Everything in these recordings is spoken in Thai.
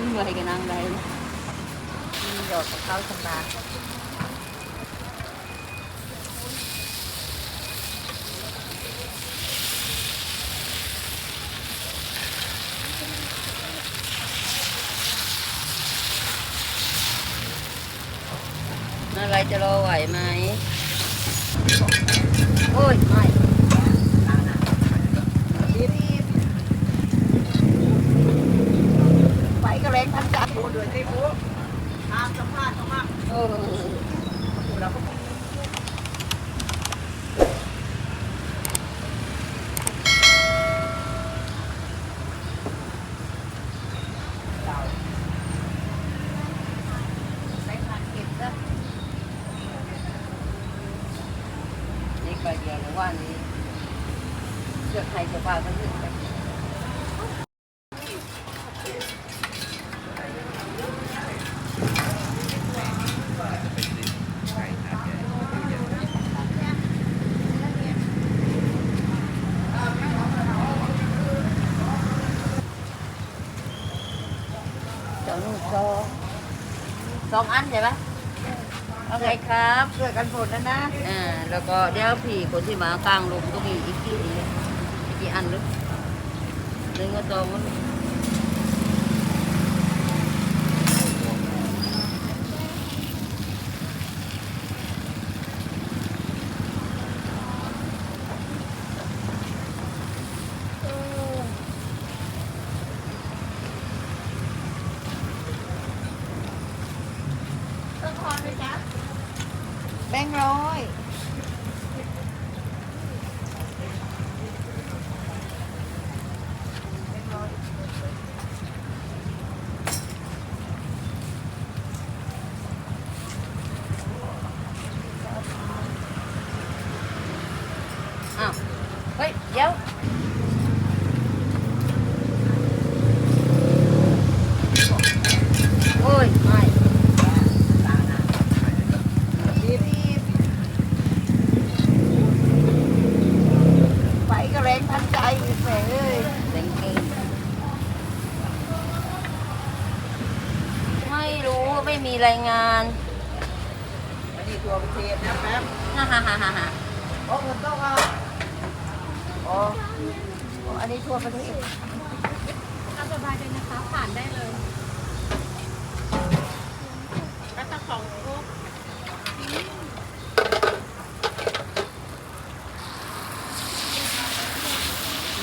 ติ้งไว้กันนั่งได้มีดอกกับข้าวชำนาอะไรจะรอไหวไหม โอ้ยไม่รีบ ไปก็แรง ทันจัดโอ้เดือดที่ฟูตามสัมภาษณ์เขามาเออเราก็ใส่ผ่านเก็บซะนี่ก็เดียวเลยว่านี้เสื้อใครจะพาก็ยืดไป สองสองสองอันใช่ปะเอาไงครับช่วยกันฝนนะนะอ่าแล้วก็เดี๋ยวพี่คนที่มากลางลมก็มีอีกกี่อีกกี่อันหรือหนึ่งก็สองมัน ต้องคอนเลยจ้ะแบงค์ร้อย อ้าว เฮ้ย เดี๋ยวโอ้ยไม่รีบรีบไปก็แรงทันใจแหมเอ้ยเต็งเก่งไม่รู้ไม่มีรายงานอันนี้ตัวประเทศนะแป๊บฮ่าฮ่าฮ่าฮ่าฮ่าโอ้เงินต้องเอา อ๋ออ๋ออันนี้ทั่วประเทศตามสบายเลยนะคะ ผ่านได้เลยรัตของพวกม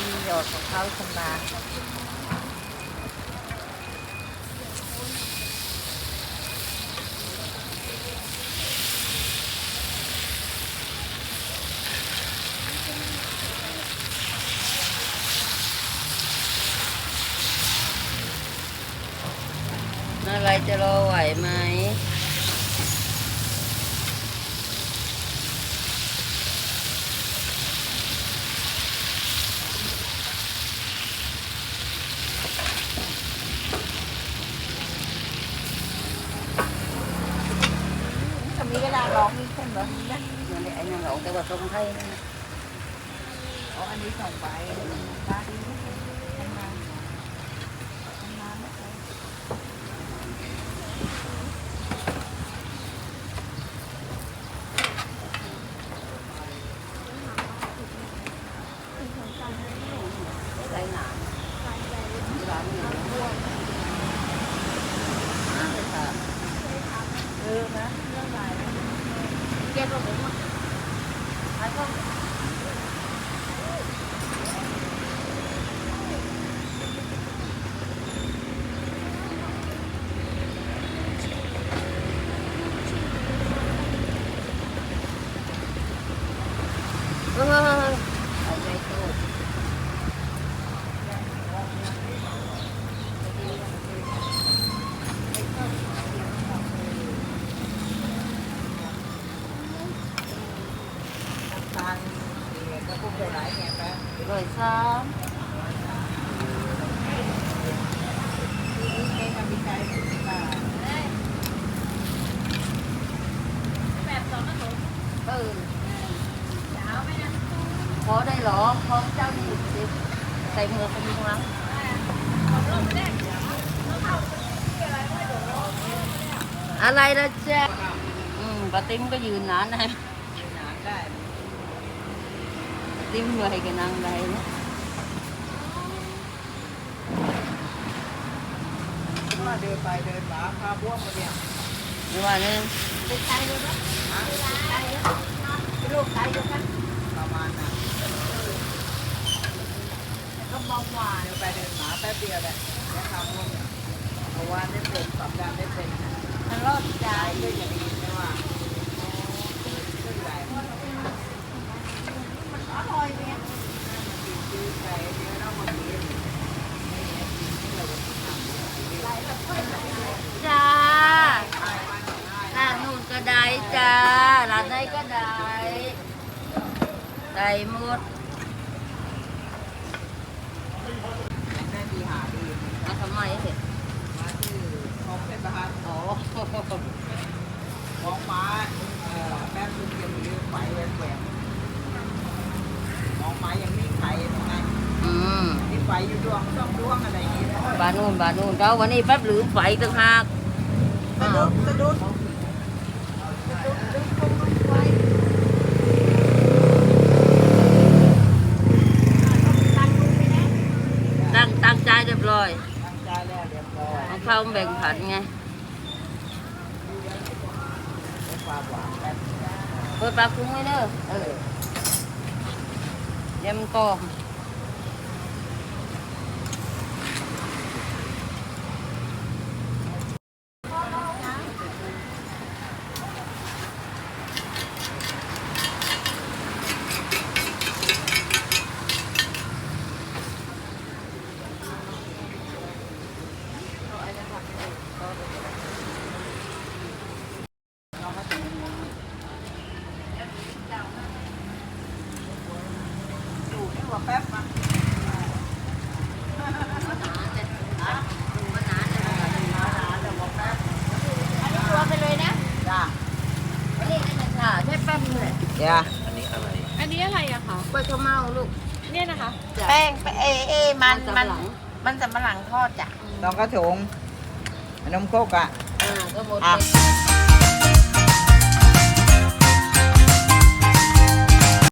ีหยอดของเขาชำนาญ จะรอไหวไหมจะมีเวลาร้องนี่ใช่ไหมนะนั่นแหละไอ้นั่นหรอกแต่ว่าตรงไทยนั่นน่ะอ๋ออันนี้ส่งไปบ้านนี้ทำงานทำงานนะคะ ไรหนาร้านนี้อ่าค่ะ เออนะเรื่องอะไรเก็บลงไปหมดอันก็เออเอาใจตู้ ทางเนี่ยก็พูดไปหลายแง่แป๊บ rồi sao นี่ทำวิจัยอ่า แบบสองกระสุน ừ ยาวไหมนะ có đây lỏ con cháu đi đi tay mưa không đi lắm ของลงไม่ได้ต้องเข้าอะไรละเจ๊ะอืมปาติ้มก็ยืนนานนะหนาได้ติ้มเหนื่อยกันนั่งได้นะว่านไดิ นมาพาพวกมาเนี่ยนี่ว่าเนี่ยลูกชายอยู่กันประมาณนั้นก็มองว่าเดินไปเดินมาแป๊บเดียวแหละแล้วพาพวกเนี่ยเพราะว่าได้เป็นสัปดาห์ได้เป็น ทะเลาะใจ ใจด้วยอย่างนี้ใช่ไหมช่วยใหญ่มันอร่อยเนี่ยจืดใจเดี๋ยวเรามากิน จ้าร้านนู่นก็ได้จ้าร้านไหนก็ได้ได้หมดได้ดีหาดีมาทำไมเห็นมาชื่อของเป็นประธานอ๋อของม้าเอ่อแป๊บนึงยังมีไฟแหวกๆของม้ายังมีไข่ตรงไหนอืมมีไฟอยู่ดวงสองดวงอะไรอย่างงี้ บานนู่นบานนู่นเราวันนี้แป๊บลืมไฟต่างหากสะดุดสะดุดตั้งตั้งใจเรียบร้อยตั้งใจแล้วเรียบร้อยของเขาแบ่งผันไงได้ความหวานแป๊บเปิดปากคุ้งไว้เด้อเออเดี๋ยวมันกรอบ ดูนี่ว่าแป๊บมาตัวไปเลยนะจ้านี่นั่นน่ะใช่แป๊บนึงแหละจ้าอันนี้อะไรอะคะกล้วยข้าวเมาลูก เนี่ยนะคะจ้ะแป้งเอเอมันมัมันนสำปะหลังมันสำปะหลังทอดจ้ะต้องกระถุงนมโคกอะอ่าก็หมดอะไป